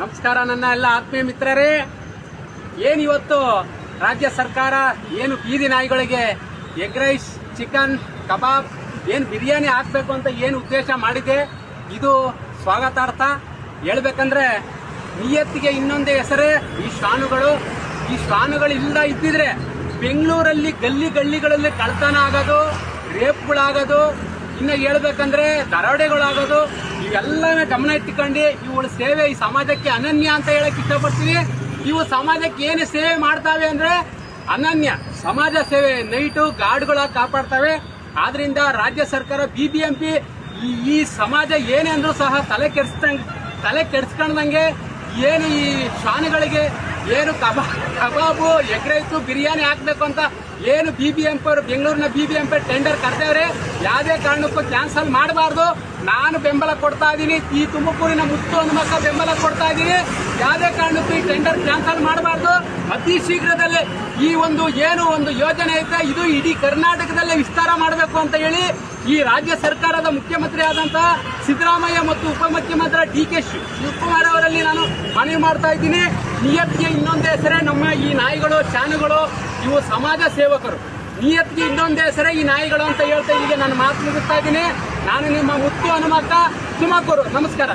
ನಮಸ್ಕಾರ ನನ್ನ ಎಲ್ಲ ಆತ್ಮೀಯ ಮಿತ್ರರೇ. ಏನು ಇವತ್ತು ರಾಜ್ಯ ಸರ್ಕಾರ ಏನು ಬೀದಿ ನಾಯಿಗಳಿಗೆ ಎಗ್ ರೈಸ್, ಚಿಕನ್, ಕಬಾಬ್ ಏನು ಬಿರಿಯಾನಿ ಹಾಕಬೇಕು ಅಂತ ಏನು ಉದ್ದೇಶ ಮಾಡಿದೆ? ಇದು ಸ್ವಾಗತಾರ್ಥ. ಹೇಳ್ಬೇಕಂದ್ರೆ ನಿಯತ್ತಿಗೆ ಇನ್ನೊಂದೇ ಹೆಸರೇ ಈ ಶ್ವಾನುಗಳು. ಈ ಶ್ವಾನುಗಳು ಇಲ್ಲ ಇದ್ದಿದ್ರೆ ಬೆಂಗಳೂರಲ್ಲಿ ಗಲ್ಲಿ ಗಲ್ಲಿಗಳಲ್ಲಿ ಕಳ್ತನ ಆಗೋದು, ರೇಪ್ಗಳಾಗೋದು ಇನ್ನು ಹೇಳ್ಬೇಕಂದ್ರೆ ದರೋಡೆಗಳಾಗೋದು ಇವೆಲ್ಲ ಗಮನ ಇಟ್ಟುಕೊಂಡು ಇವುಗಳ ಸೇವೆ ಈ ಸಮಾಜಕ್ಕೆ ಅನನ್ಯ ಅಂತ ಹೇಳಕ್ ಇಷ್ಟಪಡ್ತೀವಿ ಇವು ಸಮಾಜಕ್ಕೆ ಏನು ಸೇವೆ ಮಾಡ್ತಾವೆ ಅಂದ್ರೆ ಅನನ್ಯ. ಸಮಾಜ ಸೇವೆ, ನೈಟು ಗಾರ್ಡ್ಗಳಾಗಿ ಕಾಪಾಡ್ತವೆ. ಆದ್ರಿಂದ ರಾಜ್ಯ ಸರ್ಕಾರ, ಬಿಬಿಎಂಪಿ ಈ ಈ ಸಮಾಜ ಏನೇ ಅಂದ್ರೂ ಸಹ ತಲೆ ಕೆಡ್ಸ್ದಂಗೆ, ತಲೆ ಕೆಡ್ಸ್ಕೊಂಡಂಗೆ ಏನು ಈ ಶ್ವಾನಗಳಿಗೆ ಏನು ಕಬಾ, ಕಬಾಬು, ಎಗ್ ರೈಸು, ಬಿರಿಯಾನಿ ಹಾಕ್ಬೇಕು ಅಂತ ಏನು ಬಿ ಬಿ ಎಂ ಅವರು, ಬೆಂಗಳೂರಿನ B B M P tender ಕರೆದವ್ರೆ, ಯಾವುದೇ ಕಾರಣಕ್ಕೂ ಕ್ಯಾನ್ಸಲ್ ಮಾಡಬಾರ್ದು. ನಾನು ಬೆಂಬಲ ಕೊಡ್ತಾ ಇದ್ದೀನಿ. ಈ ತುಮಕೂರಿನ ಮುತ್ತು ಹನುಮಕ್ಕ ಬೆಂಬಲ ಕೊಡ್ತಾ ಇದ್ದೀನಿ. ಯಾವುದೇ ಕಾರಣಕ್ಕೂ ಈ ಟೆಂಡರ್ ಕ್ಯಾನ್ಸಲ್ ಮಾಡಬಾರ್ದು. ಅತಿ ಶೀಘ್ರದಲ್ಲೇ ಈ ಒಂದು, ಏನು ಒಂದು ಯೋಜನೆ ಐತೆ, ಇದು ಇಡೀ ಕರ್ನಾಟಕದಲ್ಲೇ ವಿಸ್ತಾರ ಮಾಡಬೇಕು ಅಂತ ಹೇಳಿ ಈ ರಾಜ್ಯ ಸರ್ಕಾರದ ಮುಖ್ಯಮಂತ್ರಿ ಆದಂತಹ ಸಿದ್ದರಾಮಯ್ಯ ಮತ್ತು ಉಪಮುಖ್ಯಮಂತ್ರಿ ಡಿ ಕೆ ಶಿವಕುಮಾರ್ ಅವರಲ್ಲಿ ನಾನು ಮನವಿ ಮಾಡ್ತಾ ಇದ್ದೀನಿ. ನಿಯತ್ಗೆ ಇನ್ನೊಂದು ಹೆಸರೇ ನಮ್ಮ ಈ ನಾಯಿಗಳು, ಚಾನುಗಳು, ಇವು ಸಮಾಜ ಸೇವಕರು. ನಿಯತ್ಗೆ ಇನ್ನೊಂದು ಹೆಸರೇ ಈ ನಾಯಿಗಳು ಅಂತ ಹೇಳ್ತಾ ಇಲ್ಲಿಗೆ ನಾನು ಮಾತು ಮುಗಿಸ್ತಾ ಇದ್ದೀನಿ. ನಾನು ನಿಮ್ಮ ಮುತ್ತು ಹನುಮಕ್ಕ ತುಮಕೂರು. ನಮಸ್ಕಾರ.